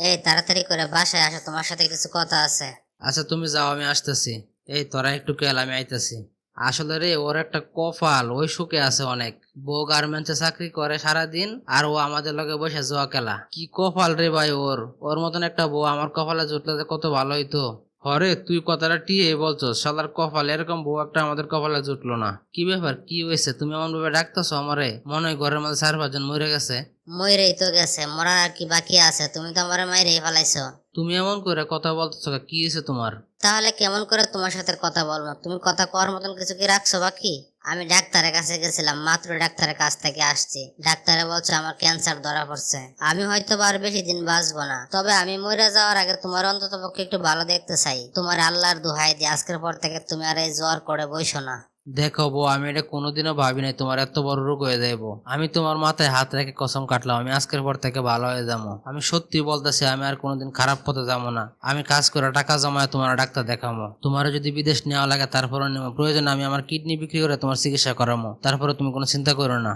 এই, তাড়াতাড়ি করে বাসায় আসো, তোমার সাথে কিছু কথা আছে। আচ্ছা তুমি যাও, আমি আসতেছি। এই, তোরা একটু কেল আমি আইতেছি। আসলে রে, ওর একটা কপাল, ওই সুখে আছে অনেক। বউ গার্মেন্টসে চাকরি করে সারাদিন, আর ও আমাদের লগে বসে জোয়া খেলা। কি কপাল রে ভাই ওর? ওর মতন একটা বউ আমার কপালে জুটলে যে কত ভালো হইতো। হরে, তুই কথাটা টিয়ে বলছো সালার কপাল, এরকম বউ একটা আমাদের কপালে জুটলো না। কি ব্যাপার, কি হয়েছে? তুমি এমন ভাবে ডাকতেছো আমারে? মনে হয় ঘরের মধ্যে চার পাঁচজন মরে গেছে। ময়ূরেই তো গেছে মরার আর কি বাকি আছে? তুমি তো আমার মাইরেই ফেলাইছো। তুমি এমন করে কথা বলতেছো কি হয়েছে তোমার? তাহলে কেমন করে তোমার সাথে কথা বলব? তুমি কথা কর মতন কিছু কি রাখছো বাকি? আমি ডাক্তারের কাছে গেছিলাম মাত্র ডাক্তারের কাছ থেকে আসছি। ডাক্তারে বলছে আমার ক্যান্সার ধরা পড়ছে। আমি হয়তো আর বেশি দিন বাঁচবো না। তবে আমি মরে যাওয়ার আগে তোমার অন্তত পক্ষে একটু ভালো দেখতে চাই। তোমার আল্লাহর দোহাই দিয়ে আজকের পর থেকে তুমি আর এই জ্বর করে বইসো না। দেখো বউ, আমি এটা কোনোদিনও ভাবি নাই তোমার এত বড় রোগ হয়ে যাইব। আমি তোমার মাথায় হাত রেখে কসম কাটলাম, আমি আজকের পর থেকে ভালো হয়ে যাব। আমি সত্যি বলতেছি, আমি আর কোনোদিন খারাপ পথে যাব না। আমি কাজ করে টাকা জমায় তোমার ডাক্তার দেখাবো। তোমার যদি বিদেশ নেওয়া লাগে তারপরে নেব। প্রয়োজন আমি আমার কিডনি বিক্রি করে তোমার চিকিৎসা করাবো। তারপরে তুমি কোনো চিন্তা করো না।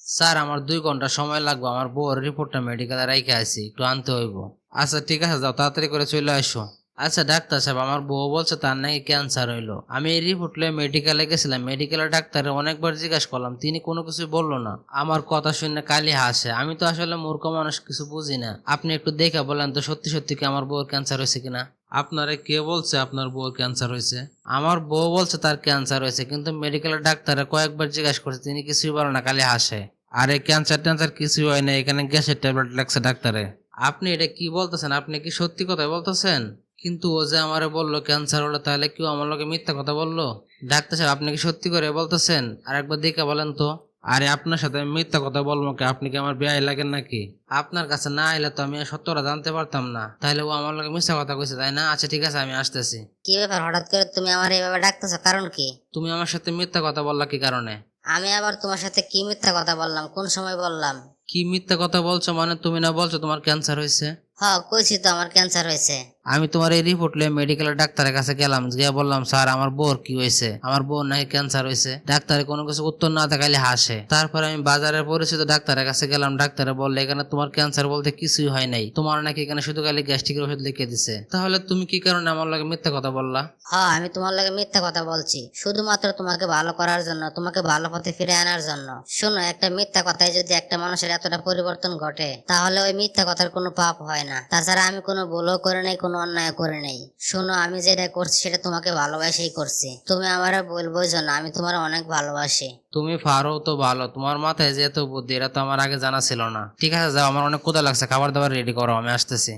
স্যার, আমার দুই ঘণ্টা সময় লাগবে। আমার বউর রিপোর্টটা মেডিকেলে রাইখে আছি একটু আনতে হইব। আচ্ছা ঠিক আছে, যাও, তাড়াতাড়ি করে চলে আসো। আচ্ছা ডাক্তার সাহেব, আমার বউ বলছে তার নাকি ক্যান্সার হইল। আমি এই রিপোর্ট লয়ে মেডিকেলে গেছিলাম। মেডিকেলের ডাক্তারে অনেকবার জিজ্ঞাসা করলাম, তিনি কোনো কিছু বলল না। আমার কথা শুনে কালি হাসে। আমি তো আসলে মূর্খ মানুষ, কিছু বুঝি না। আপনি একটু দেখে বলেন তো, সত্যি সত্যি কি আমার বউর ক্যান্সার হয়েছে কিনা? আপনারে কে বলছে আপনার বউর ক্যান্সার হয়েছে? আমার বউ বলছে তার ক্যান্সার হয়েছে, কিন্তু মেডিকেলের ডাক্তারে কয়েকবার জিজ্ঞাসা করছে, তিনি কিছুই বলে না খালি হাসে। আরে ক্যান্সার ট্যান্সার কিছুই হয় না, এখানে গ্যাসের ট্যাবলেট লাগছে ডাক্তারে। আপনি এটা কি বলতেছেন? আপনি কি সত্যি কথা বলতেছেন? কিন্তু ও যে আমারে বলল ক্যান্সার হলো তাহলে কেউ আমার লোকে মিথ্যা কথা বলল? ডাক্তার সাহেব আপনি কি সত্যি করে বলতেছেন? আর একবার দেখে বলেন তো। আরে আপনার সাথে আমি মিথ্যা কথা বলব কি? আপনি কি আমার বেআই লাগেন নাকি? আপনার কাছে না এলে তো আমি সত্যটা জানতে পারতাম না। তাহলে ও আমার লোকে মিথ্যা কথা কইছে তাই না? আচ্ছা ঠিক আছে আমি আসতেছি। কি ব্যাপার? হঠাৎ করে তুমি আমার এইভাবে ডাকতেছো? কারণ কি? তুমি আমার সাথে মিথ্যা কথা বললা কি কারণে? আমি আবার তোমার সাথে কি মিথ্যা কথা বললাম? কোন সময় বললাম? কি মিথ্যা কথা বলছো মানে তুমি না বলছো তোমার ক্যান্সার হয়েছে? হ কইছি তো আমার ক্যান্সার হয়েছে। আমি তোমার এই রিপোর্ট লিয়ে মেডিকেলের ডাক্তারের কাছে গেলাম, গিয়ে বললাম, স্যার, আমার বোর কি হয়েছে? আমার বোর নাকি ক্যান্সার হয়েছে। ডাক্তারে কোনো কিছু উত্তর না দেখাইলে হাসে। তারপরে আমি বাজারের পরিচিত ডাক্তারের কাছে গেলাম, ডাক্তারে বললে, এখানে তোমার ক্যান্সার বলতে কিছুই হয় নাই। তোমার নাকি এখানে শুধু খালি গ্যাস্ট্রিকের ওষুধ লিখে দিছে। তাহলে তুমি কি কারণে আমার লাগে মিথ্যা কথা বললা? হ্যাঁ আমি তোমার লাগে মিথ্যা কথা বলছি। শুধুমাত্র তোমাকে ভালো করার জন্য, তোমাকে ভালো পথে ফিরে আনার জন্য। শোনো, একটা মিথ্যা কথায় যদি একটা মানুষের এতটা পরিবর্তন ঘটে, তাহলে ওই মিথ্যা কথার কোনো পাপ হয় না। তাছাড়া আমি কোনো ভুলও করে নাই, কোনো অন্যায় করে নেই। শোনো, আমি যেটা করছি সেটা তোমাকে ভালোবাসেই করছি। তুমি আমার বলব না, আমি তোমার অনেক ভালোবাসি। তুমি পারো তো ভালো, তোমার মাথায় যেহেতু বুদ্ধি, এটা তো আমার আগে জানা ছিল না। ঠিক আছে, যাও, আমার অনেক কোথা লাগছে, খাবার দাবার রেডি করো, আমি আসতেছি।